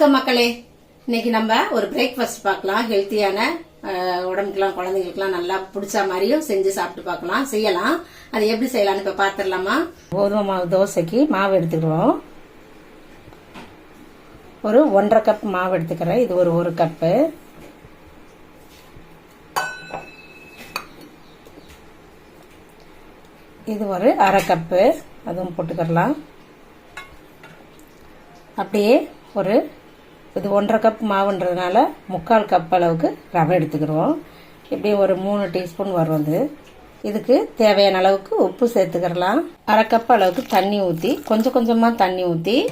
வணக்கம் மக்களே. இன்னைக்கு நம்ம ஒரு பிரேக்ஃபாஸ்ட் பார்க்கலாம். ஹெல்த்தியான உடம்புக்கெல்லாம் குழந்தைங்களுக்குலாம் நல்லா பிடிச்ச மாதிரியும் செஞ்சு சாப்பிட்டு பார்க்கலாம். செய்யலாம். அது எப்படி செய்யலாம்னு இப்போ பார்த்துடலாமா? கோதுமை மாவு தோசைக்கு மாவு எடுத்துக்கிறோம். ஒரு ஒன்றரை கப் மாவு எடுத்துக்கிறேன். இது ஒரு ஒரு கப்பு இது ஒரு அரை கப்பு அதுவும் போட்டுக்கிறலாம். அப்படியே ஒரு இது ஒன்றரை கப் மாவுன்றதுனால முக்கால் கப் அளவுக்கு ரவை எடுத்துக்கிறோம். இப்படி ஒரு மூணு டீஸ்பூன் வரும் அது. இதுக்கு தேவையான அளவுக்கு உப்பு சேர்த்துக்கிறலாம். அரை கப் அளவுக்கு தண்ணி ஊற்றி கொஞ்சம் கொஞ்சமாக தண்ணி ஊற்றி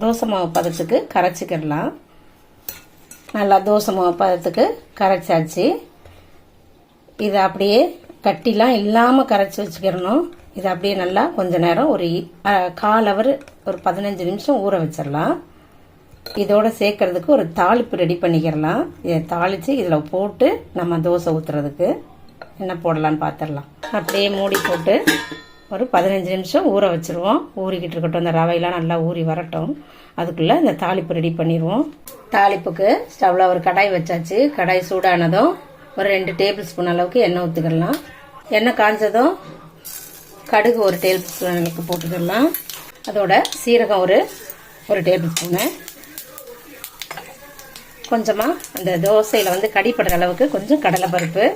தோசை மாவு பதத்துக்கு கரைச்சிக்கிடலாம். நல்லா தோசை மாவு பதத்துக்கு கரைச்சாச்சு. இதை அப்படியே கட்டிலாம் இல்லாமல் கரைச்சி வச்சுக்கிறணும் இது அப்படியே நல்லா கொஞ்ச நேரம் ஒரு இ- கால் அவர் ஒரு பதினஞ்சு நிமிஷம் ஊற வச்சிடலாம். இதோட சேர்க்கறதுக்கு ஒரு தாளிப்பு ரெடி பண்ணிக்கிறலாம். இதை தாளித்து இதில் போட்டு நம்ம தோசை ஊற்றுறதுக்கு என்ன போடலான்னு பார்த்துடலாம் அப்படியே மூடி போட்டு ஒரு பதினஞ்சு நிமிஷம் ஊற வச்சுருவோம். ஊறிக்கிட்டு இருக்கட்டும். இந்த ரவையெல்லாம் நல்லா ஊறி வரட்டும். அதுக்குள்ளே இந்த தாளிப்பு ரெடி பண்ணிடுவோம். தாளிப்புக்கு ஸ்டவ்வில் ஒரு கடாய் வச்சாச்சு. கடாய் சூடானதும் ஒரு ரெண்டு டேபிள் ஸ்பூன் அளவுக்கு எண்ணெய் ஊற்றிக்கிடலாம் எண்ணெய் காஞ்சதும் கடுகு ஒரு டேபிள் ஸ்பூன் அளவுக்கு போட்டுக்கிடலாம் அதோட சீரகம் ஒரு ஒரு டேபிள் ஸ்பூனு கொஞ்சமாக அந்த தோசையில் வந்து கடிப்படுற அளவுக்கு கொஞ்சம் கடலை பருப்பு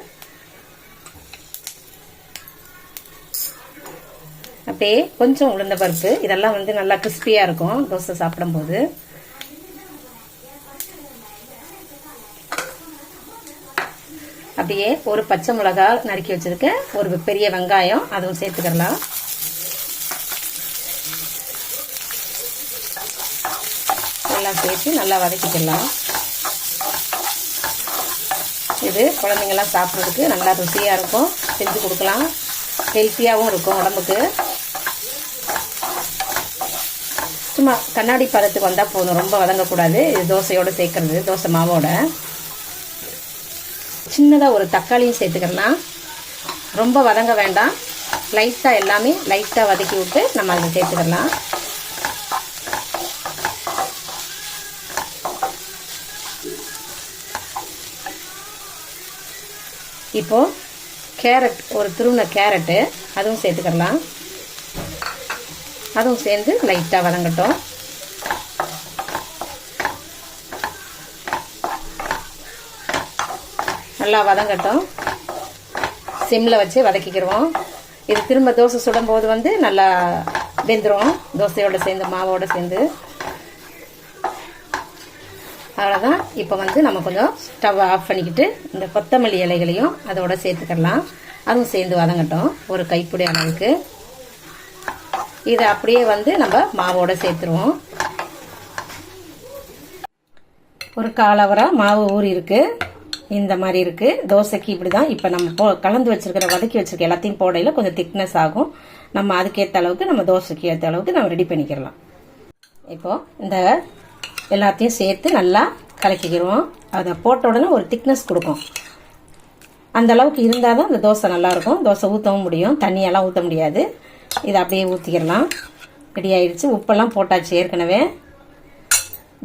அப்படியே கொஞ்சம் உளுந்த பருப்பு. இதெல்லாம் வந்து நல்லா கிறிஸ்பியாக இருக்கும் தோசை சாப்பிடும்போது. அப்படியே ஒரு பச்சை மிளகா நறுக்கி வச்சுருக்கேன். ஒரு பெரிய வெங்காயம் அதுவும் சேர்த்துக்கிடலாம். எல்லாம் சேர்த்து நல்லா வதக்கிக்கலாம் இது குழந்தைங்கள்லாம் சாப்பிட்றதுக்கு நல்லா ருசியாக இருக்கும். செஞ்சு கொடுக்கலாம். ஹெல்த்தியாகவும் இருக்கும் உடம்புக்கு. சும்மா கண்ணாடி பதத்துக்கு வந்தால் போதும். ரொம்ப வதங்கக்கூடாது. இது தோசையோடு சேர்க்கறது தோசை மாவோட. சின்னதாக ஒரு தக்காளியும் சேர்த்துக்கலாம். ரொம்ப வதங்க வேண்டாம். லைட்டாக எல்லாமே லைட்டாக வதக்கி விட்டு நம்ம அதில் சேர்த்துக்கலாம். இப்போ கேரட் ஒரு துருவின கேரட்டு அதுவும் சேர்த்துக்கலாம் அதுவும் சேர்ந்து லைட்டாக வதங்கட்டும். நல்லா வதங்கட்டும். சிம்மில் வச்சு வதக்கிக்கிடுவோம் இது திரும்ப தோசை சுடும்போது வந்து நல்லா வெந்துடும் தோசையோடு சேர்ந்து மாவோடு சேர்ந்து. அவ்வளோதான் இப்போ வந்து நம்ம கொஞ்சம் ஸ்டவ் ஆஃப் பண்ணிக்கிட்டு இந்த கொத்தமல்லி இலைகளையும் அதோட சேர்த்துக்கலாம். அதுவும் சேர்ந்து வதங்கட்டும் ஒரு கைப்பிடி அளவுக்கு. இதை அப்படியே வந்து நம்ம மாவோட சேர்த்துருவோம். ஒரு காலவரா மாவு ஊறி இருக்கு. இந்த மாதிரி இருக்கு. தோசைக்கு இப்படி தான் இப்போ நம்ம போ கலந்து வச்சிருக்கிற வதக்கி வச்சிருக்க எல்லாத்தையும் போடையில் கொஞ்சம் திக்னஸ் ஆகும். நம்ம அதுக்கேற்ற அளவுக்கு நம்ம தோசைக்கு ஏற்ற அளவுக்கு நம்ம ரெடி பண்ணிக்கிறலாம் இப்போ இந்த எல்லாத்தையும் சேர்த்து நல்லா கலக்கிக்கிடுவோம் அதை போட்ட உடனே ஒரு திக்னஸ் கொடுக்கும். அந்த அளவுக்கு இருந்தால் தான் அந்த தோசை நல்லாயிருக்கும். தோசை ஊற்றவும் முடியும். தண்ணியெல்லாம் ஊற்ற முடியாது. இதை அப்படியே ஊற்றிக்கிடலாம் ரெடி ஆயிடுச்சு. உப்பெல்லாம் போட்டாச்சு ஏற்கனவே.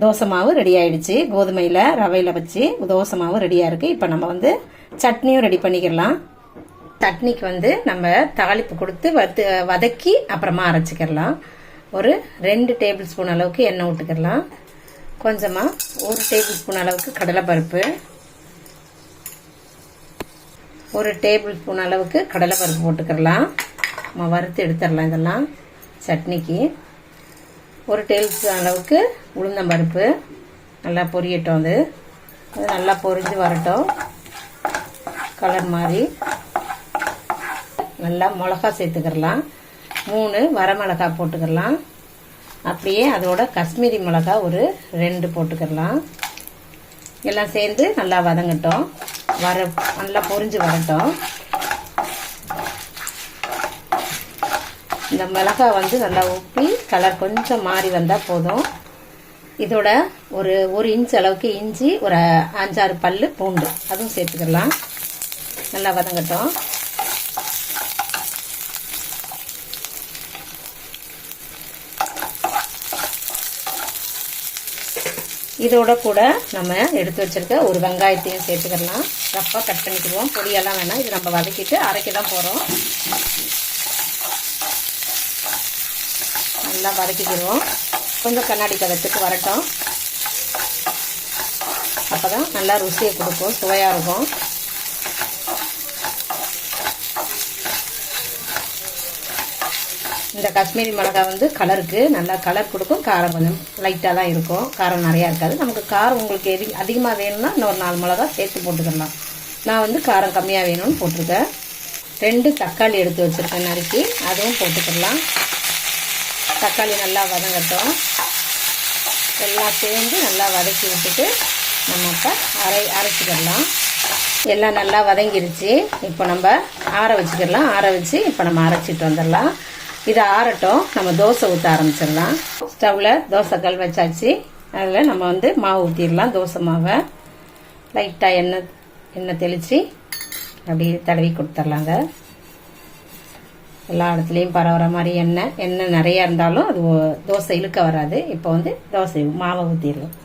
தோசை மாவு ரெடி ஆயிடுச்சு. கோதுமையில் ரவையில் வச்சு தோசை மாவு ரெடியாக இருக்குது இப்போ நம்ம வந்து சட்னியும் ரெடி பண்ணிக்கிடலாம். சட்னிக்கு வந்து நம்ம தாளிப்பு கொடுத்து வத்து வதக்கி அப்புறமா அரைச்சிக்கிடலாம். ஒரு ரெண்டு டேபிள் ஸ்பூன் அளவுக்கு எண்ணெய் விட்டுக்கிடலாம் கொஞ்சமாக ஒரு டேபிள் ஸ்பூன் அளவுக்கு கடலைப்பருப்பு. ஒரு டேபிள் ஸ்பூன் அளவுக்கு கடலைப்பருப்பு போட்டுக்கிறலாம். நம்ம வறுத்து எடுத்துடலாம் இதெல்லாம் சட்னிக்கு. ஒரு டேபிள் ஸ்பூன் அளவுக்கு உளுந்தம்பருப்பு. நல்லா பொரியட்டும் அது. அது நல்லா பொரிஞ்சு வரட்டும். கலர் மாதிரி நல்லா மிளகா சேர்த்துக்கிடலாம் மூணு வரமிளகா போட்டுக்கிறலாம். அப்படியே அதோட காஷ்மீரி மிளகா ஒரு ரெண்டு போட்டுக்கிடலாம் எல்லாம் சேர்ந்து நல்லா வதங்கட்டும். வர நல்லா பொரிஞ்சு வரட்டும். இந்த மிளகாய் வந்து நல்லா உப்பி கலர் கொஞ்சம் மாறி வந்தால் போதும். இதோட ஒரு ஒரு இன்ச் அளவுக்கு இஞ்சி ஒரு அஞ்சாறு பல் பூண்டு. அதுவும் சேர்த்துக்கலாம். நல்லா வதங்கட்டும். இதோட கூட நம்ம எடுத்து வச்சிருக்க ஒரு வெங்காயத்தையும் சேர்த்துக்கலாம். ரப்பாக கட் பண்ணிக்கிடுவோம். பொடியெல்லாம் வேணாம். இது நம்ம வதக்கிட்டு அரைக்க தான் போகிறோம் நல்லா வதக்கிக்கிடுவோம். கொஞ்சம் கண்ணாடி கதத்துக்கு வரட்டும். அப்போ தான் நல்லா ருசியை கொடுக்கும். சுவையாக இருக்கும். இந்த காஷ்மீரி மிளகாய் வந்து கலருக்கு நல்லா கலர் கொடுக்கும். காரம் கொஞ்சம் லைட்டாக தான் இருக்கும். காரம் நிறையா இருக்காது. நமக்கு காரம் உங்களுக்கு எது அதிகமாக வேணும்னா இன்னொரு நாலு மிளகா சேர்த்து போட்டுக்கலாம் நான் வந்து காரம் கம்மியாக வேணும்னு போட்டிருக்கேன். ரெண்டு தக்காளி எடுத்து வச்சுருக்கேன் நறுக்கி. அதுவும் போட்டுக்கலாம். தக்காளி நல்லா வதங்கட்டும். எல்லாம் சேர்ந்து நல்லா வதக்கி விட்டுட்டு நமக்கு அரை அரைச்சிக்கிடலாம் எல்லாம் நல்லா வதங்கிருச்சு. இப்போ நம்ம ஆற வச்சுக்கிடலாம் ஆற வச்சு இப்போ நம்ம அரைச்சிட்டு வந்துடலாம். இது ஆறட்டும். நம்ம தோசை ஊற்ற ஆரம்பிச்சிடலாம். ஸ்டவ்வில் தோசை கல் வச்சாச்சு. அதில் நம்ம வந்து மாவு ஊற்றிடலாம் தோசை மாவை. லைட்டாக எண்ணெய் எண்ணெய் தெளித்து அப்படி தடவி கொடுத்துர்லாங்க எல்லா இடத்துலையும் பரவுற மாதிரி எண்ணெய் எண்ணெய் நிறையா இருந்தாலும் அது தோசை இழுக்க வராது. இப்போ வந்து தோசை மாவை ஊற்றிடலாம்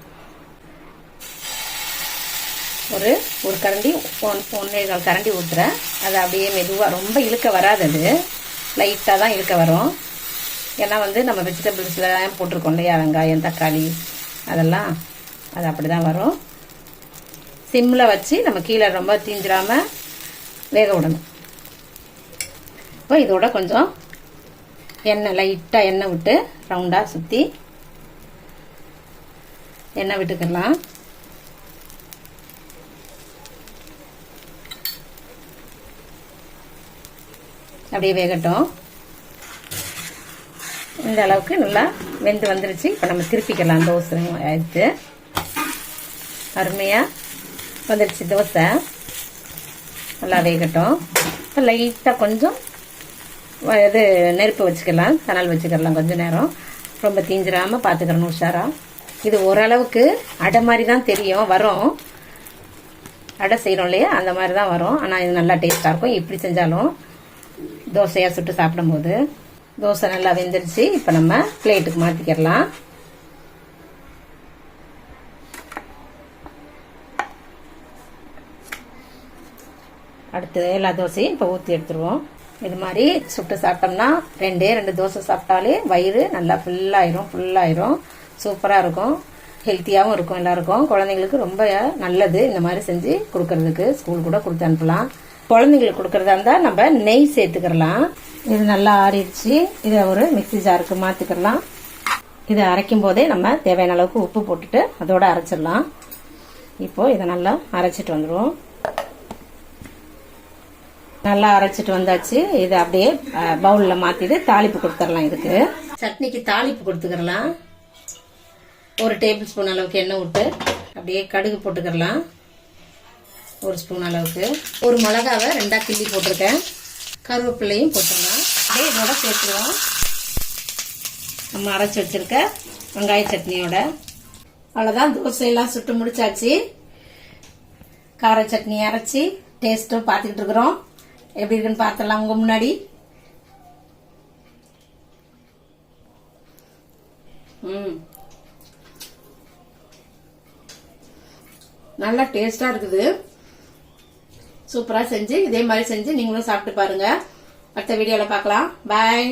ஒரு ஒரு கரண்டி ஒன் ஒன்றே கால் கரண்டி ஊற்றுறேன் அது அப்படியே மெதுவாக ரொம்ப இழுக்க வராது அது. லைட்டாக தான் இருக்க வரும். ஏன்னா வந்து நம்ம வெஜிடபிள்ஸில் போட்டிருக்கோம் இல்லையா? வெங்காயம் தக்காளி அதெல்லாம். அது அப்படி தான் வரும் சிம்மில் வச்சு நம்ம கீழே ரொம்ப தீஞ்சிடாமல் வேக விடணும். இப்போ இதோட கொஞ்சம் எண்ணெய் லைட்டாக எண்ணெய் விட்டு ரவுண்டாக சுற்றி எண்ணெய் விட்டுக்கலாம். அப்படியே வேகட்டும். இந்த அளவுக்கு நல்லா வெந்து வந்துருச்சு. இப்போ நம்ம திருப்பிக்கலாம் தோசை எடுத்து. அருமையாக வந்துருச்சு தோசை. நல்லா வேகட்டும். இப்போ லைட்டாக கொஞ்சம் இது நெருப்பு வச்சுக்கலாம். தணல் வச்சுக்கலாம் கொஞ்சம் நேரம். ரொம்ப தீஞ்சிடாமல் பார்த்துக்கிறணும் உஷாராக இது ஓரளவுக்கு அடை மாதிரி தான் தெரியும் வரும். அடை செய்கிறோம் இல்லையா? அந்த மாதிரி தான் வரும். ஆனால் இது நல்லா டேஸ்ட்டாக இருக்கும். இப்படி செஞ்சாலும் தோசையாக சுட்டு சாப்பிடும்போது தோசை நல்லா வெந்துருச்சு. இப்போ நம்ம பிளேட்டுக்கு மாற்றிக்கிடலாம் அடுத்து எல்லா தோசையும் இப்போ ஊற்றி எடுத்துருவோம். இது மாதிரி சுட்டு சாப்பிட்டோம்னா ரெண்டே ரெண்டு தோசை சாப்பிட்டாலே வயிறு நல்லா ஃபுல்லாயிரும் ஃபுல்லாயிரும் சூப்பராக இருக்கும். ஹெல்த்தியாகவும் இருக்கும் எல்லாருக்கும். குழந்தைங்களுக்கு ரொம்ப நல்லது இந்த மாதிரி செஞ்சு கொடுக்கறதுக்கு. ஸ்கூல் கூட கொடுத்து அனுப்பலாம். குழந்தைங்களுக்கு கொடுக்கறதா இருந்தால் நம்ம நெய் சேர்த்துக்கிறலாம். இது நல்லா ஆறிடுச்சு. இதை ஒரு மிக்ஸி ஜாருக்கு மாற்றிக்கிறலாம் இதை அரைக்கும் போதே நம்ம தேவையான அளவுக்கு உப்பு போட்டுட்டு அதோட அரைச்சிடலாம். இப்போ இதை நல்லா அரைச்சிட்டு வந்துடுவோம் நல்லா அரைச்சிட்டு வந்தாச்சு. இதை அப்படியே பவுலில் மாற்றிட்டு தாளிப்பு கொடுத்துடலாம் இதுக்கு. சட்னிக்கு தாளிப்பு கொடுத்துக்கிறலாம். ஒரு டேபிள் ஸ்பூன் அளவுக்கு எண்ணெய் விட்டு அப்படியே கடுகு போட்டுக்கிறலாம். ஒரு ஸ்பூன் அளவுக்கு. ஒரு மிளகாவை ரெண்டாக கிள்ளி போட்டிருக்கேன். கருவேப்பிள்ளையும் போட்டுடலாம். அப்படியே இதோட சேர்த்துருவோம். நம்ம அரைச்சி வச்சிருக்க வெங்காய சட்னியோட. அவ்வளோதான் தோசையெல்லாம் சுட்டு முடிச்சாச்சு. கார சட்னி அரைச்சி டேஸ்ட்டும் பார்த்துக்கிட்டு இருக்கிறோம். எப்படி இருக்குன்னு பார்த்துடலாம் உங்கள் முன்னாடி. ம். நல்லா டேஸ்டாக இருக்குது. சூப்பராக செஞ்சு இதே மாதிரி செஞ்சு நீங்களும் சாப்பிட்டு பாருங்க. அடுத்த வீடியோவில் பார்க்கலாம். பாய்